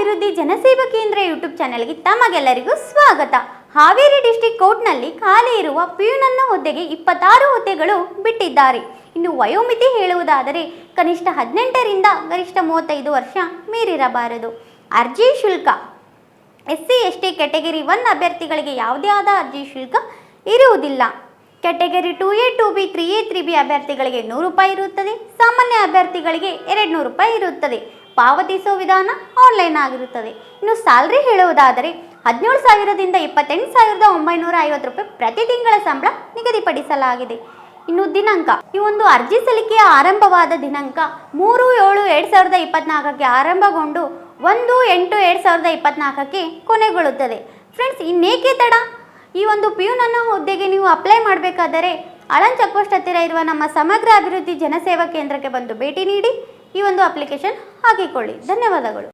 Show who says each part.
Speaker 1: ಅಭಿವೃದ್ಧಿ ಜನಸೇವಾ ಕೇಂದ್ರ ಯೂಟ್ಯೂಬ್ ಚಾನೆಲ್ಗೆ ತಮಗೆಲ್ಲರಿಗೂ ಸ್ವಾಗತ. ಹಾವೇರಿ ಡಿಸ್ಟಿಕ್ ಕೋರ್ಟ್ನಲ್ಲಿ ಖಾಲಿ ಇರುವ ಪಿಯುನನ್ನ ಹುದ್ದೆಗೆ ಇಪ್ಪತ್ತಾರು ಹುದ್ದೆಗಳು ಬಿಟ್ಟಿದ್ದಾರೆ. ಇನ್ನು ವಯೋಮಿತಿ ಹೇಳುವುದಾದರೆ ಕನಿಷ್ಠ ಹದಿನೆಂಟರಿಂದ ಗರಿಷ್ಠ ಮೂವತ್ತೈದು ವರ್ಷ ಮೀರಿರಬಾರದು. ಅರ್ಜಿ ಶುಲ್ಕ. S C S T category one ಅಭ್ಯರ್ಥಿಗಳಿಗೆ ಯಾವುದೇ ಆದ ಅರ್ಜಿ ಶುಲ್ಕ ಇರುವುದಿಲ್ಲ. Category two A, two B, three A, three B ಅಭ್ಯರ್ಥಿಗಳಿಗೆ ನೂರು ರೂಪಾಯಿ ಇರುತ್ತದೆ. ಸಾಮಾನ್ಯ ಅಭ್ಯರ್ಥಿಗಳಿಗೆ ಎರಡು ನೂರು ರೂಪಾಯಿ ಇರುತ್ತದೆ. ಪಾವತಿಸುವ ವಿಧಾನ ಆನ್ಲೈನ್ ಆಗಿರುತ್ತದೆ. ಇನ್ನು ಸ್ಯಾಲ್ರಿ ಹೇಳುವುದಾದರೆ, ಹದಿನೇಳು ಸಾವಿರದಿಂದ ಇಪ್ಪತ್ತೆಂಟು ಸಾವಿರದ ಒಂಬೈನೂರ ಐವತ್ತು ರೂಪಾಯಿ ಪ್ರತಿ ತಿಂಗಳ ಸಂಬಳ ನಿಗದಿಪಡಿಸಲಾಗಿದೆ. ಇನ್ನು ದಿನಾಂಕ, ಈ ಒಂದು ಅರ್ಜಿ ಸಲ್ಲಿಕೆಯ ಆರಂಭವಾದ ದಿನಾಂಕ ಮೂರು ಏಳು ಎರಡು ಸಾವಿರದ ಇಪ್ಪತ್ನಾಲ್ಕಕ್ಕೆ ಆರಂಭಗೊಂಡು ಒಂದು ಎಂಟು ಎರಡು ಸಾವಿರದ ಇಪ್ಪತ್ನಾಲ್ಕಕ್ಕೆ ಕೊನೆಗೊಳ್ಳುತ್ತದೆ. ಫ್ರೆಂಡ್ಸ್ ಇನ್ನೇಕೆ ತಡ? ಈ ಒಂದು ಪಿಯುನನ್ನ ಹುದ್ದೆಗೆ ನೀವು ಅಪ್ಲೈ ಮಾಡಬೇಕಾದರೆ ಅಳನ್ ಚೆಕ್ಪೋಸ್ಟ್ ಹತ್ತಿರ ಇರುವ ನಮ್ಮ ಸಮಗ್ರ ಅಭಿವೃದ್ಧಿ ಜನಸೇವಾ ಕೇಂದ್ರಕ್ಕೆ ಬಂದು ಭೇಟಿ ನೀಡಿ. ಈ ಒಂದು ಅಪ್ಲಿಕೇಶನ್ ಹಾಕಿಕೊಳ್ಳಿ. ಧನ್ಯವಾದಗಳು.